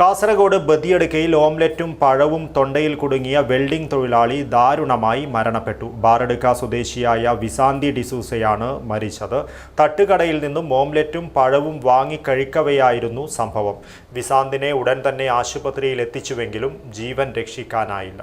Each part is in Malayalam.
കാസർഗോഡ് ബദിയടുക്കയിൽ ഓംലെറ്റും പഴവും തൊണ്ടയിൽ കുടുങ്ങിയ വെൽഡിംഗ് തൊഴിലാളി ദാരുണമായി മരണപ്പെട്ടു. ബാറടുക്ക സ്വദേശിയായ വിസാന്തി ഡിസൂസയാണ് മരിച്ചത്. തട്ടുകടയിൽ നിന്നും ഓംലെറ്റും പഴവും വാങ്ങിക്കഴിക്കവെയായിരുന്നു സംഭവം. വിസാന്തിനെ ഉടൻ തന്നെ ആശുപത്രിയിൽ എത്തിച്ചുവെങ്കിലും ജീവൻ രക്ഷിക്കാനായില്ല.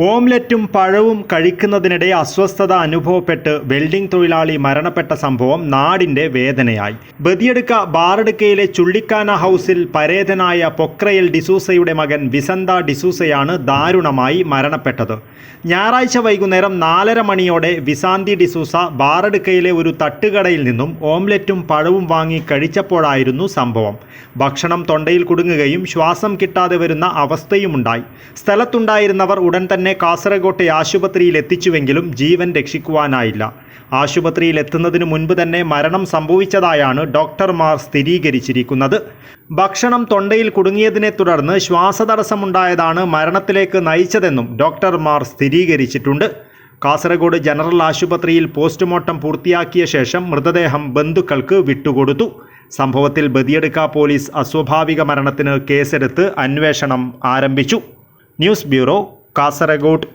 ഓംലറ്റും പഴവും കഴിക്കുന്നതിനിടെ അസ്വസ്ഥത അനുഭവപ്പെട്ട് വെൽഡിംഗ് തൊഴിലാളി മരണപ്പെട്ട സംഭവം നാടിന്റെ വേദനയായി. ബദിയടുക്ക ബാറടുക്കയിലെ ചുള്ളിക്കാന ഹൗസിൽ പരേതനായ പൊക്രയൽ ഡിസൂസയുടെ മകൻ വിസന്ത ഡിസൂസയാണ് ദാരുണമായി മരണപ്പെട്ടത്. ഞായറാഴ്ച വൈകുന്നേരം നാലര മണിയോടെ വിസാന്തി ഡിസൂസ ബാറടുക്കയിലെ ഒരു തട്ടുകടയിൽ നിന്നും ഓംലറ്റും പഴവും വാങ്ങി കഴിച്ചപ്പോഴായിരുന്നു സംഭവം. ഭക്ഷണം തൊണ്ടയിൽ കുടുങ്ങുകയും ശ്വാസം കിട്ടാതെ വരുന്ന അവസ്ഥയുമുണ്ടായി. സ്ഥലത്തുണ്ടായിരുന്നവർ ഉടൻ തന്നെ കാസർഗോട്ടെ ആശുപത്രിയിൽ എത്തിച്ചുവെങ്കിലും ജീവൻ രക്ഷിക്കുവാനായില്ല. ആശുപത്രിയിൽ എത്തുന്നതിന് മുൻപ് തന്നെ മരണം സംഭവിച്ചതായാണ് ഡോക്ടർമാർ സ്ഥിരീകരിച്ചിരിക്കുന്നത്. ഭക്ഷണം തൊണ്ടയിൽ കുടുങ്ങിയതിനെ തുടർന്ന് ശ്വാസതടസ്സമുണ്ടായതാണ് മരണത്തിലേക്ക് നയിച്ചതെന്നും ഡോക്ടർമാർ സ്ഥിരീകരിച്ചിട്ടുണ്ട്. കാസർഗോഡ് ജനറൽ ആശുപത്രിയിൽ പോസ്റ്റ്മോർട്ടം പൂർത്തിയാക്കിയ ശേഷം മൃതദേഹം ബന്ധുക്കൾക്ക് വിട്ടുകൊടുത്തു. സംഭവത്തിൽ ബദിയടുക്ക പോലീസ് അസ്വാഭാവിക മരണത്തിന് കേസെടുത്ത് അന്വേഷണം ആരംഭിച്ചു. News bureau Kasaragod